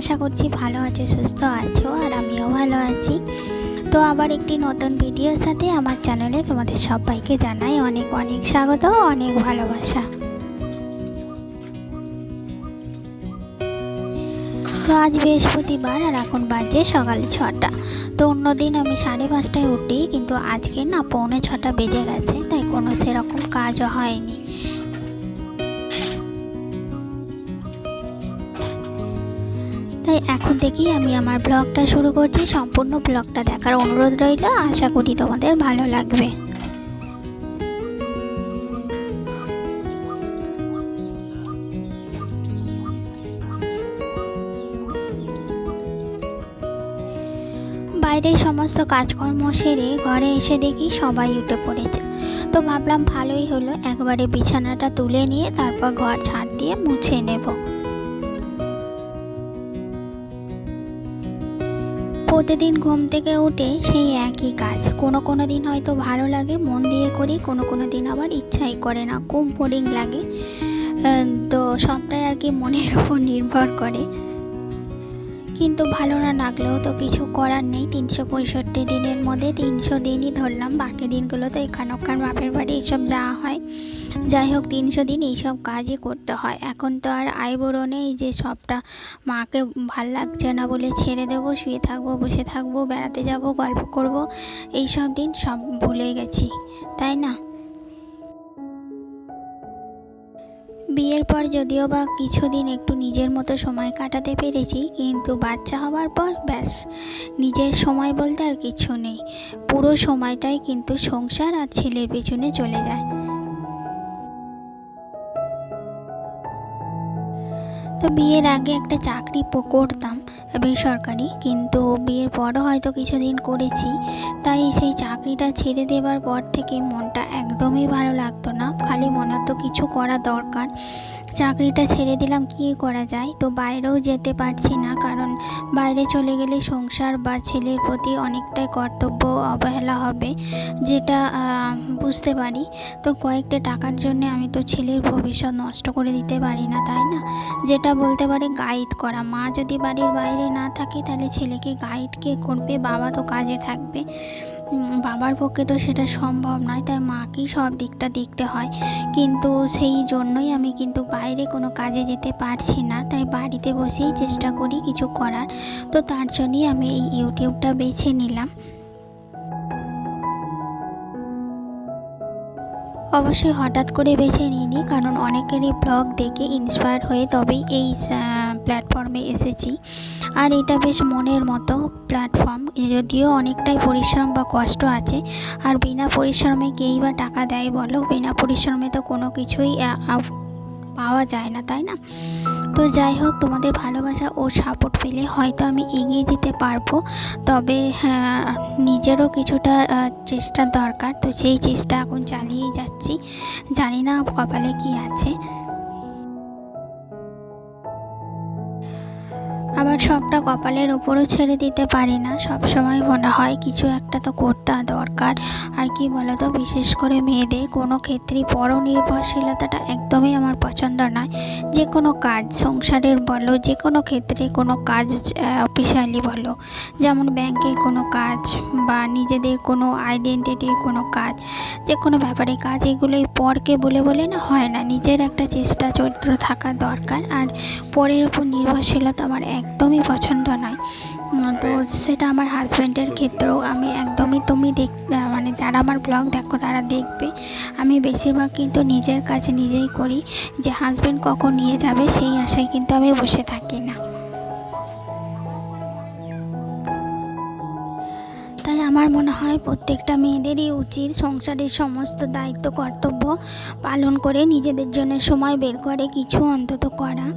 আশা করছি ভালো আছো, সুস্থ আছো, আর আমিও ভালো আছি। তো আবার একটি নতুন ভিডিওর সাথে আমার চ্যানেলে তোমাদের সবাইকে জানাই অনেক অনেক স্বাগত, অনেক ভালোবাসা। তো আজ বৃহস্পতিবার আর এখন বাজে সকাল ছটা। তো অন্যদিন আমি সাড়ে পাঁচটায় উঠি, কিন্তু আজকে না পৌনে ছটা বেজে গেছে, তাই কোনো সেরকম কাজও হয়নি। তাই এখন থেকেই আমি আমার ব্লগটা শুরু করছি। সম্পূর্ণ ব্লগটা দেখার অনুরোধ রইল। আশা করি তোমাদের ভালো লাগবে। বাইরের সমস্ত কাজকর্ম সেরে ঘরে এসে দেখি সবাই উঠে পড়েছে। তো ভাবলাম ভালোই হলো। একবারে বিছানাটা তুলে নিয়ে তারপর ঘর ছাড় দিয়ে মুছে নেব। প্রতিদিন ঘুম থেকে উঠে সেই একই কাজ। কোনো কোনো দিন হয়তো ভালো লাগে, মন দিয়ে করি, কোনো কোনো দিন আবার ইচ্ছাই করে না, খুব বোরিং লাগে। তো সবটাই আর কি মনের ওপর নির্ভর করে। কিন্তু ভালো না লাগলেও তো কিছু করার নেই। তিনশো পঁয়ষট্টি দিনের মধ্যে তিনশো দিনই ধরলাম। বাকি দিনগুলো তো এখান ওখান বাপের বাড়ি এইসব যাওয়া হয়। যাই হোক, তিনশো দিন এইসব কাজই করতে হয়। এখন তো আর আইবুড়ো নেই যে সবটা মাকে ভালো লাগছে না বলে ছেড়ে দেবো, শুয়ে থাকব, বসে থাকব, বেড়াতে যাব, গল্প করব, এইসব দিন সব ভুলে গেছি, তাই না? বিয়ের পর যদিও বা কিছুদিন একটু নিজের মতো সময় কাটাতে পেরেছি, কিন্তু বাচ্চা হওয়ার পর ব্যাস, নিজের সময় বলতে আর কিছু নেই। পুরো সময়টাই কিন্তু সংসার আর ছেলের পেছনে চলে যায়। তো বিয়ের আগে একটা চাকরি করতাম বেসরকারি, কিন্তু বিয়ের পরও হয়তো কিছুদিন করেছি। তাই সেই চাকরিটা ছেড়ে দেবার পর থেকে মনটা একদমই ভালো লাগতো না। খালি মনে হতো কিছু করা দরকার। চাকরিটা ছেড়ে দিলাম, কী করা যায়? তো বাইরেও যেতে পারছি না, কারণ বাইরে চলে গেলে সংসার বা ছেলের প্রতি অনেকটাই কর্তব্য অবহেলা হবে, যেটা বুঝতে পারি। তো কয়েকটা টাকার জন্য আমি তো ছেলের ভবিষ্যৎ নষ্ট করে দিতে পারি না, তাই না? যেটা বলতে পারে গাইড করা। মা যদি বাড়ির বাইরে না থাকে, তাহলে ছেলেকে গাইড কে করবে? বাবা তো কাজে থাকবে। বাবার পক্ষে তো সেটা সম্ভব নয়, তাই মাকেই সব দিকটা দেখতে হয়। কিন্তু সেই জন্যই আমি কিন্তু বাইরে কোনো কাজে যেতে পারছি না, তাই বাড়িতে বসেই চেষ্টা করি কিছু করার। তো তার জন্যই আমি এই ইউটিউবটা বেছে নিলাম। অবশ্যই হঠাৎ করে বেছে নিইনি, কারণ অনেকেরই ব্লগ দেখে ইন্সপায়ার হয়ে তবেই এই প্ল্যাটফর্মে এসেছি। আর এটা বেশ মনের মতো প্ল্যাটফর্ম যদিও অনেকটাই পরিশ্রম বা কষ্ট আছে। আর বিনা পরিশ্রমে কেই বা টাকা দেয় বলো? বিনা পরিশ্রমে তো কোনো কিছুই পাওয়া যায় না, তাই না? তো যাই হোক তোমাদের ভালোবাসা ও সাপোর্ট পেলে হয়তো আমি এগিয়ে যেতে পারব। তবে হ্যাঁ, নিজেরও কিছুটা চেষ্টা দরকার। তো সেই চেষ্টা এখন চালিয়ে যাচ্ছি। জানি না কপালে কি আছে। আবার সবটা কপালের ওপরও ছেড়ে দিতে পারি না। সব সময় মনে হয় কিছু একটা তো করতে দরকার। আর কি বলতো? বিশেষ করে মেয়েদের। কোনো ক্ষেত্রেই পরনির্ভরশীলতাটা একদমই আমার পছন্দ নয়। যে কোনো কাজ, সংসারের বলো, যে কোনো ক্ষেত্রে কোনো কাজ অফিসিয়ালি বলো। যেমন ব্যাংকের কোনো কাজ বা নিজেদের কোনো আইডেন্টিটির কোনো কাজ। যে কোনো ব্যাপারে কাজ, এগুলোই পরকে বলে বলে না, হয় না। নিজের একটা চেষ্টা চরিত্র থাকা দরকার। আর পরের উপর নির্ভরশীলতা আমার একদমই পছন্দ নয়। তো সেটা আমার হাজব্যান্ডের ক্ষেত্রেও আমি একদমই তুমি দেখ মানে যারা আমার ব্লগ দেখো তারা দেখবে। আমি বেশিরভাগ কিন্তু নিজের কাজ নিজেই করি। যে হাজব্যান্ড কখন নিয়ে যাবে সেই আশায় কিন্তু আমি বসে থাকি না। তাই আমার মনে হয় প্রত্যেকটা মেয়েদেরই উচিত সংসারের সমস্ত দায়িত্ব, কর্তব্য পালন করে নিজেদের জন্য সময় বের করে কিছু অন্তত করা।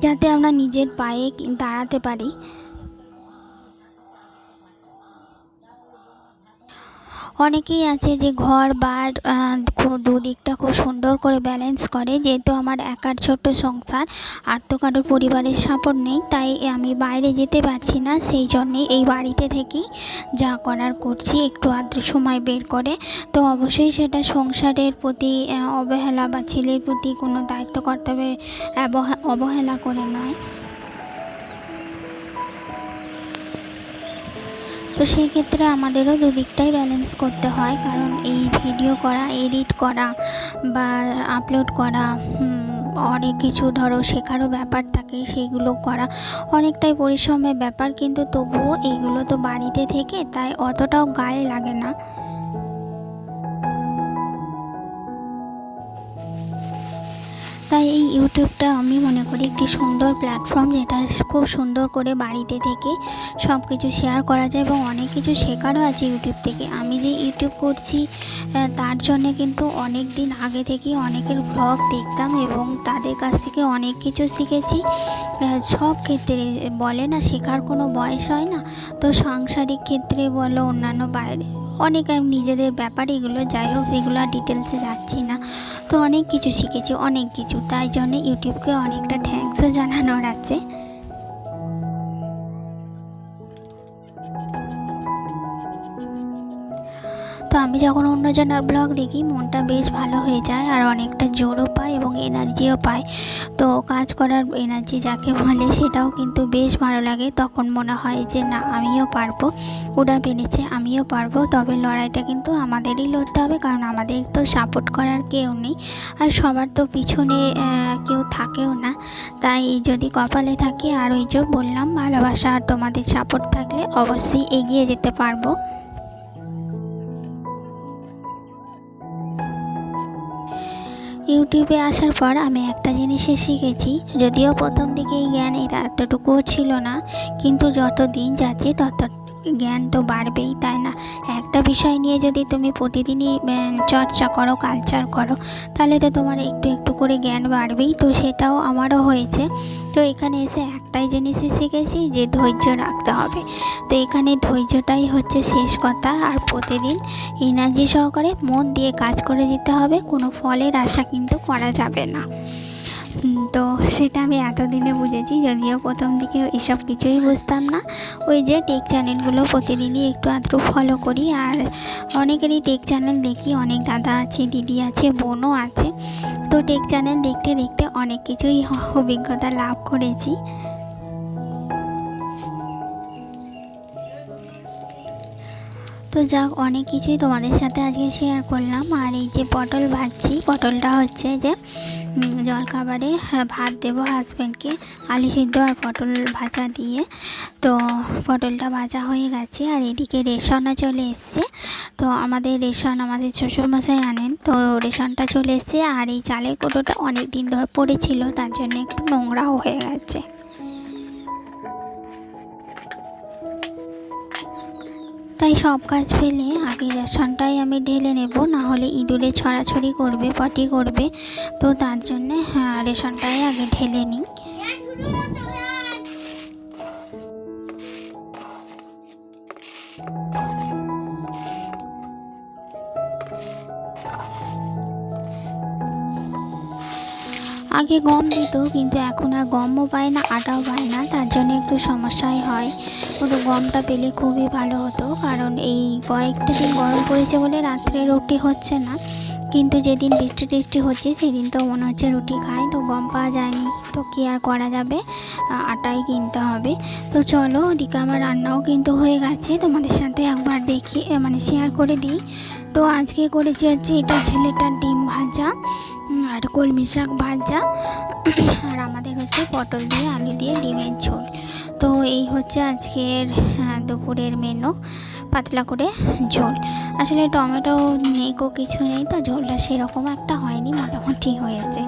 যাতে আমরা নিজের পায়ে দাঁড়াতে পারি। অনেকেই আছে যে ঘর বার দুদিকটা খুব সুন্দর করে ব্যালেন্স করে। যেহেতু আমার একার ছোট্ট সংসার আর তো কারোর পরিবারের সাপোর্ট নেই, তাই আমি বাইরে যেতে পারছি না। সেই জন্যে এই বাড়িতে থেকেই যা করার করছি, একটু আধটু সময় বের করে। তো অবশ্যই সেটা সংসারের প্রতি অবহেলা বা ছেলের প্রতি কোনো দায়িত্ব কর্তব্যে অবহে- অবহেলা করে নয়। তো সেই ক্ষেত্রে আমাদেরও দুদিকটাই ব্যালেন্স করতে হয়। কারণ এই ভিডিও করা এডিট করা বা আপলোড করা অনেক কিছু ধরো শেখারও ব্যাপার থাকে সেইগুলো করা অনেকটাই পরিশ্রমের ব্যাপার। কিন্তু তবুও এইগুলো তো বাড়িতে থেকে, তাই অতটাও গায়ে লাগে না। তাই এই ইউটিউবটা আমি মনে করি একটি সুন্দর প্ল্যাটফর্ম যেটা খুব সুন্দর করে বাড়িতে থেকে সব কিছু শেয়ার করা যায় এবং অনেক কিছু শেখারও আছে ইউটিউব থেকে। আমি যে ইউটিউব করছি তার জন্য কিন্তু অনেক দিন আগে থেকেই অনেকের ব্লগ দেখতাম এবং তাদের কাছ থেকে অনেক কিছু শিখেছি। সব ক্ষেত্রে, বলে না শেখার কোনো বয়স হয় না, তো সাংসারিক ক্ষেত্রে বলো, অন্যান্য বাইরে, অনেক নিজেদের ব্যাপার এগুলো, যাই হোক, এগুলো ডিটেলসে যাচ্ছি না। তো অনেক কিছু শিখেছি অনেক কিছু। তাই জন্য ইউটিউবকে অনেকটা থ্যাঙ্কসও জানানোর আছে। তো আমি যখন অন্যজনের ব্লগ দেখি, মনটা বেশ ভালো হয়ে যায় আর অনেকটা জোরও পায় এবং এনার্জিও পায়। তো কাজ করার এনার্জি যাকে বলে, সেটাও কিন্তু বেশ ভালো লাগে। তখন মনে হয় যে, না, আমিও পারব। ওরা পেরেছে আমিও পারব। তবে লড়াইটা কিন্তু আমাদেরই লড়তে হবে, কারণ আমাদের তো সাপোর্ট করার কেউ নেই। আর সবার তো পিছনে কেউ থাকেও না। তাই যদি কপালে থাকে, আর ওই যে বললাম, ভালোবাসা আর তোমাদের সাপোর্ট থাকলে অবশ্যই এগিয়ে যেতে পারব। ইউটিউবে আসার পর আমি একটা জিনিসে শিখেছি। যদিও প্রথম দিকে এই জ্ঞান এতটুকুও ছিল না, কিন্তু যত দিন যাচ্ছে তত জ্ঞান তো বাড়বেই, তাই না? একটা বিষয় নিয়ে যদি তুমি প্রতিদিনই চর্চা করো কালচার করো, তাহলে তো তোমার একটু একটু করে জ্ঞান বাড়বেই, তো সেটাও আমারও হয়েছে। তো এখানে এসে একটাই জিনিসই শিখেছি যে ধৈর্য রাখতে হবে। তো এখানে ধৈর্যটাই হচ্ছে শেষ কথা, আর প্রতিদিন এনার্জি সহকারে মন দিয়ে কাজ করে দিতে হবে, কোনো ফলের আশা কিন্তু করা যাবে না। তো সেটা আমি এতদিনে বুঝেছি, যদিও প্রথম দিকে এসব কিছুই বুঝতাম না। ওই যে টেক চ্যানেলগুলো প্রতিদিনই একটু আধটু ফলো করি, আর অনেকেরই টেক চ্যানেল দেখি, অনেক দাদা আছে, দিদি আছে, বোনও আছে। তো টেক চ্যানেল দেখতে দেখতে অনেক কিছুই অভিজ্ঞতা লাভ করেছি। তো যাক অনেক কিছুই তোমাদের সাথে আজকে শেয়ার করলাম। আর এই যে পটল ভাজছি পটলটা হচ্ছে যে জলখাবারে হ্যাঁ, ভাত দেবো হাজব্যান্ডকে আলু সিদ্ধ আর পটল ভাজা দিয়ে। তো পটলটা ভাজা হয়ে গেছে আর এদিকে রেশনও চলে এসছে। তো আমাদের রেশন আমাদের শ্বশুরমশাই আনেন তো রেশনটা চলে এসছে। আর এই চালের কোটোটা অনেক দিন ধরে পড়েছিল তার জন্য একটু নোংরাও হয়ে গেছে। তাই সব কাজ ফেলে আগে রেশনটাই আমি ঢেলে নেব না হলে ইঁদুরে ছড়াছড়ি করবে পটি করবে। তো তার জন্য হ্যাঁ, রেশনটাই আগে ঢেলে নিই। আগে গম দিত কিন্তু এখন আর গমও পায় না আটাও পায় না তার জন্য একটু সমস্যাই হয়। ওটা গমটা পেলে খুবই ভালো হতো। কারণ এই কয়েকটা দিন গরম পড়েছে বলে রাত্রে রুটি হচ্ছে না। কিন্তু যেদিন বৃষ্টি টিষ্টি হচ্ছে, সেদিন তো মনে হচ্ছে রুটি খাই। তো গম পাওয়া যায়নি। তো কী আর করা যাবে? আটাই কিনতে হবে। তো চলো, ওদিকে আমার রান্নাও কিন্তু হয়ে গেছে। তোমাদের সাথে একবার দেখি মানে শেয়ার করে দিই। তো আজকে করেছি হচ্ছে এটা ছেলেটার ডিম ভাজা। আর কলমি শাক ভাজা আর আমাদের হচ্ছে পটল দিয়ে আলু দিয়ে ডিমের ঝোল। তো এই হচ্ছে আজকের দুপুরের মেনু পাতলা করে ঝোল। আসলে টমেটো নেই কো কিছু নেই, তো ঝোলটা সেরকম একটা হয়নি, মোটামুটি হয়েছে।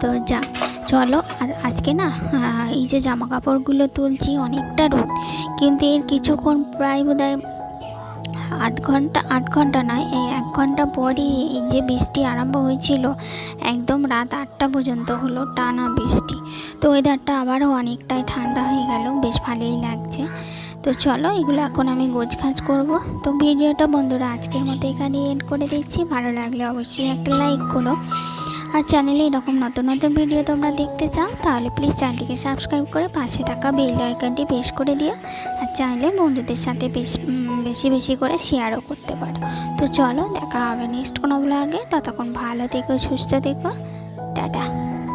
তো যা, চলো, আর আজকে না এই যে জামা কাপড়গুলো তুলছি অনেকটা রোদ, কিন্তু এর কিছুক্ষণ প্রায় বোধ হয় আধ ঘণ্টা আধ ঘণ্টা নয়, এই এক ঘণ্টা পরই এই যে বৃষ্টি আরম্ভ হয়েছিল, একদম রাত আটটা পর্যন্ত হলো টানা বৃষ্টি। তো ওয়েদারটা আবারও অনেকটাই ঠান্ডা হয়ে গেল, বেশ ভালোই লাগছে। তো চলো, এগুলো এখন আমি গোছখাজ করব। তো ভিডিওটা বন্ধুরা আজকের মতো এখানে এন্ড করে দিচ্ছি। ভালো লাগলে অবশ্যই একটা লাইক করো। আর চ্যানেলে এরকম নতুন নতুন ভিডিও তোমরা দেখতে চাও, তাহলে প্লিজ চ্যানেলটিকে সাবস্ক্রাইব করে পাশে থাকা বেল আইকনটি প্রেস করে দিও। আর চাইলে বন্ধুদের সাথে বেশ বেশি বেশি করে শেয়ারও করতে পারো। তো চলো, দেখা হবে নেক্সট কোনো ব্লগে ততক্ষণ ভালো থেকো, সুস্থ থেকো। টাটা।